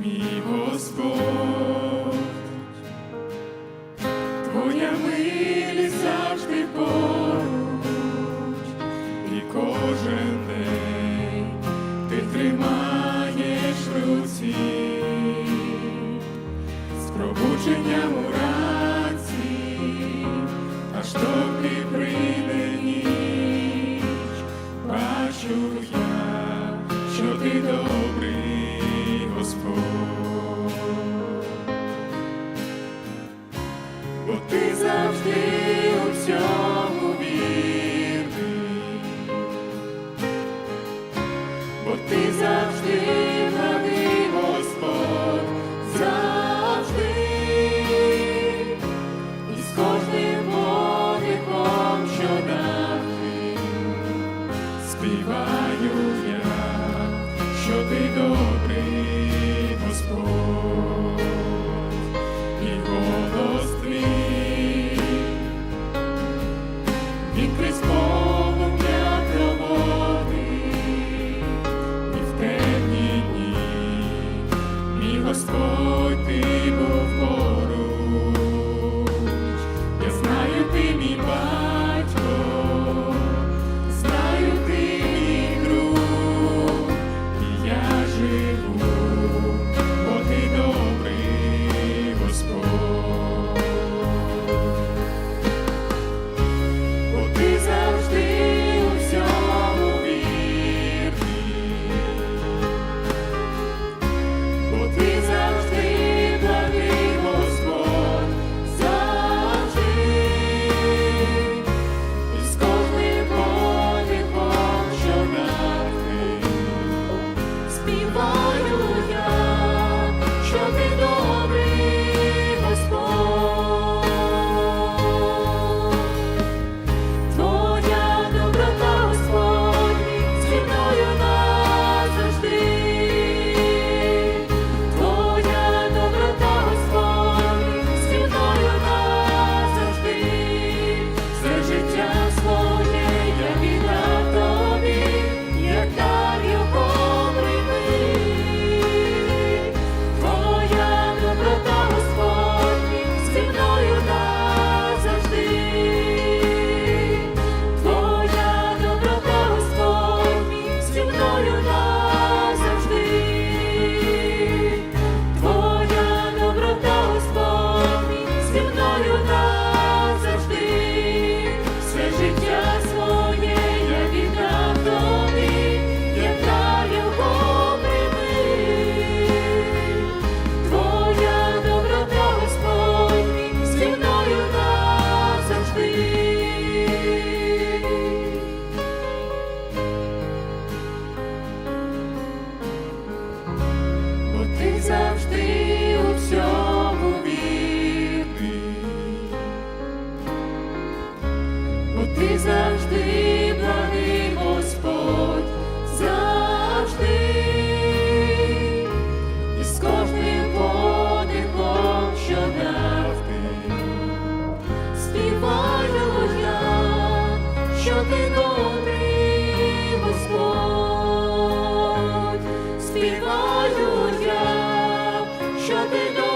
мій Господь, Твоя милість завжди поруч, і кожен день ти тримаєш руці з у раці, аж доки прийде ніч, бачу я, що ти до. співаю я, що ти до. Господь, співаю я, що ти добрий.